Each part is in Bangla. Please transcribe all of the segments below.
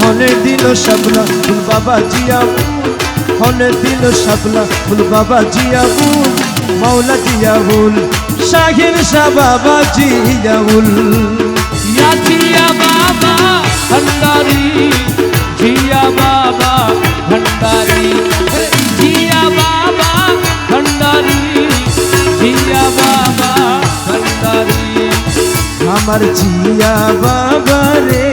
হনে দিল শাবলা ফুল বাবা জিয়াবু হনে দিল শাবলা ফুল বাবা জিয়াবু মাওলা জিয়াবুল শাহির শাহ বাবা জিয়াউল। ইয়া জিয়া বাবা ভণ্ডারি জিয়া বাবা ভণ্ডারি জিয়া বাবা ভণ্ডারি জিয়া বাবা ভণ্ডারি আমার জিয়া বাবা রে।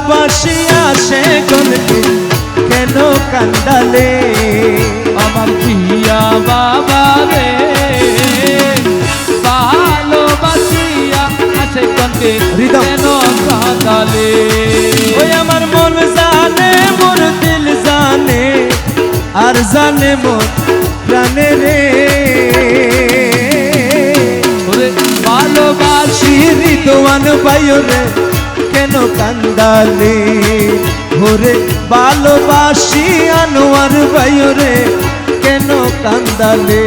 ভালোবাসিয়া সে গলকে কেন কান্দালে? আমার জিয়া বাবা রে। ভালোবাসিয়া কন্তে হৃদয়। কেন কাঁদালে ওই আমার মন জানে মোর দিল জানে আর জানে মোর প্রাণে রে। ভালোবাসি। শিরি দোয়ান পাইও রে। কেন কান্দালে? ওরে ভালোবাসি আনোয়ার বায়ুরে কেন কান্দালে?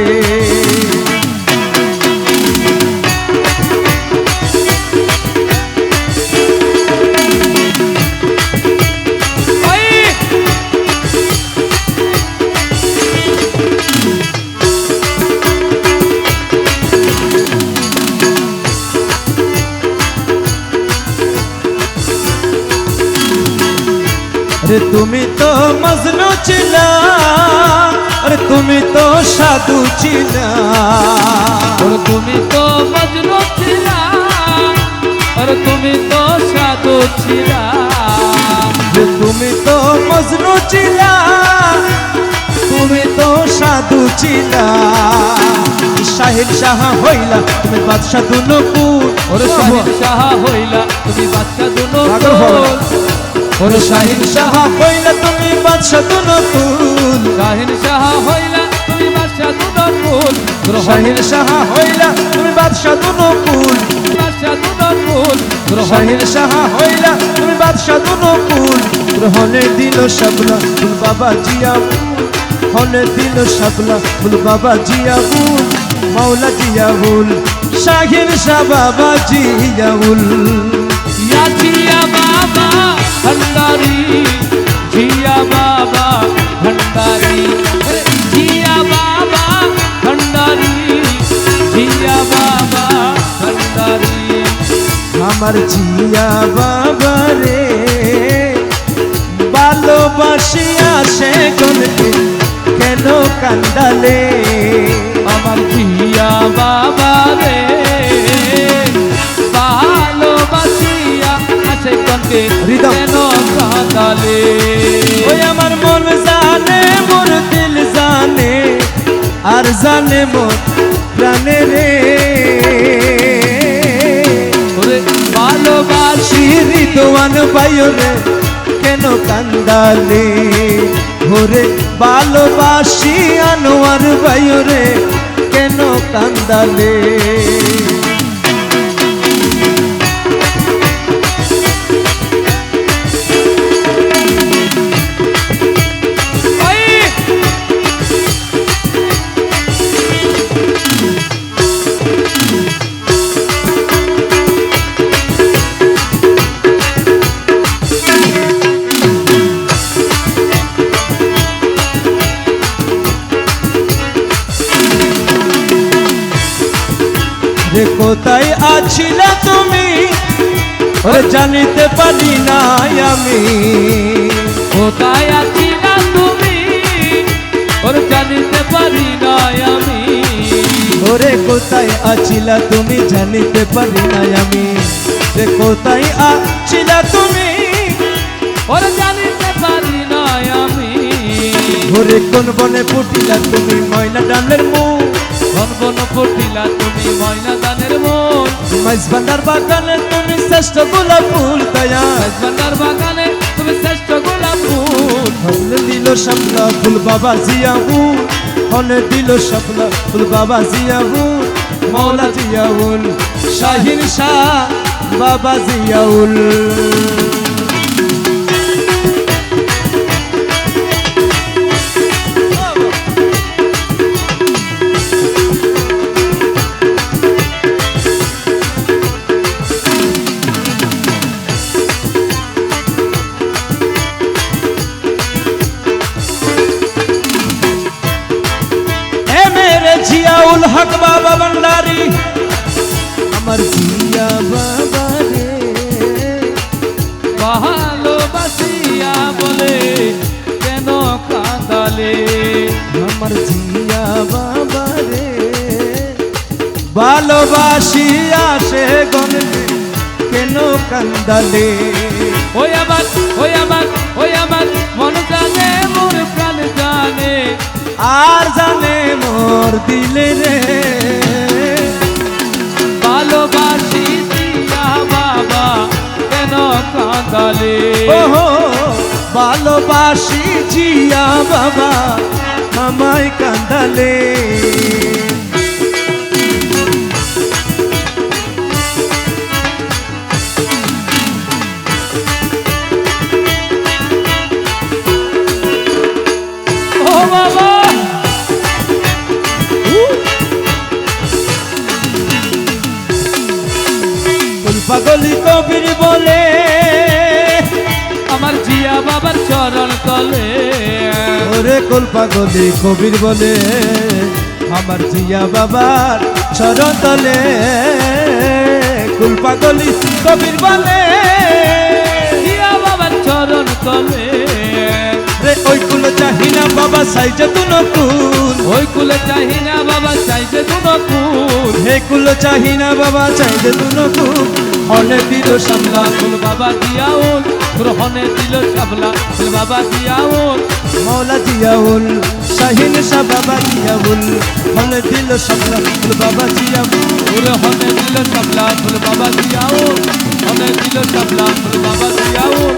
আরে তুমি তো মজনু ছিলা আরে তুমি তো সাধু ছিলা তুমি তো মজনু ছিলা আরে তুমি তো সাধু ছিলা তুমি তো মজনু ছিলা তুমি তো সাধু ছিলা শাহিদ শাহ হইলা তুমি বাদশাহ দুনপুর ওরে শাহিদ শাহ হইলা তুমি বাচ্চা দুনো পাগল হও। গোল। ওর শাহিন সাহা হইলা তুমি বাদশা তো নতুন শাহিন সাহা হইলা তুমি বাদশা তো নতুন ওর শাহিন সাহা হইলা তুমি বাদশা তো নতুন বাদশা তো নতুন ওর শাহিন সাহা হইলা তুমি বাদশা তো নতুন তোর হলে দিল সবলা ফুল বাবা জিয়া হলে দিল সবলা ফুল বাবা জিয়া বুল মাওলা জিয়া বুল শাহিন শাহ বাবা জিয়া বুল। ইয়া জিয়া बाबा भंडारी जिया बाबा भंडारी अरे जिया बाबा भंडारी जिया बाबा भंडारी আমার জিয়া বাবা রে ভালোবাসিয়া সে গলকে কেন কান্দালে আমার জিয়া বাবা রে হৃদয়। কেন কাঁদালে। ওই আমার মন জানে, মোর দিল জানে, আর জানে মোর প্রাণে রে। ভালোবাসি দোয়ান পাইও রে, কেন কান্দালে? ওরে ভালোবাসি আনোয়ার পাইও রে, কেন কান্দালে? ওরে জানিতে পারি নাই আমি। কোথায় আছি না তুমি? ওর জানিতে পারি না আমি। ওরে কোথায় আছিলা তুমি জানিতে পারি নাই আমি। রে কোথায় আছিলা তুমি? ওর জানিতে পারি না আমি। ওরে কোন বনে ফুটিলা তুমি ময়না ডালের মুখ ঘন বন ফুটিলা তুমি ময়না দানের মন মাইজ ভান্ডার বাগানে তুমি শ্রেষ্ঠ গোলাপ ফুল রাজবান্ডার বাগানে তুমি শ্রেষ্ঠ গোলাপ ফুল। হলে দিল শাপলা ফুল বাবা জিয়াবু হলে দিল শাপলা ফুল বাবা জিয়াবু মৌলা জিয়াউল, শাহিন শাহ বাবা জিয়াউল। আমার জিয়া বাবা রে। ভালোবাসিয়া বলে কেন কাঁদালে? আমার জিয়া বাবা রে। ভালোবাসিয়া সে গনে কেন কান্দালে ওই আমার ওই আমার ওই আমার মন জানে মোর প্রাণ জানে। আর জানে মোর দিলে রে। ভালোবাসি বাবা কেন কাঁদালে? ওহো ভালোবাসি জিয়া বাবা আমায় কান্দালে ও বাবা পাগলি কবির বলে আমার জিয়া বাবার চরণ তলে। ওরে কুল পাগলি কবির বলে আমার জিয়া বাবার চরণ তলে। কুল পাগলি কবির বলে জিয়া বাবার চরণ তলে। রে ওই কুল চাহিনা বাবা সাইজে তু নকুল ওই কুলে চাহি না বাবা চাইছে দুনো কুল হে কুল চাহিনা বাবা চাইজে তু নকুল অনে দিল সামলা ফুল বাবা দিয়াউল গ্রহণে দিল সামলা ফুল বাবা দিয়াউল মৌলা দিয়াউল শাহিন শাহ বাবা দিয়াউল অনে দিল সামলা কুল বাবা দিয়াউল গ্রহণে দিল সামলা কুল বাবা দিয়াউল হনে দিল সামলা ফুল বাবা দিয়াউল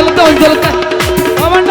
செலுத்த அவன் செலுத்த அவன்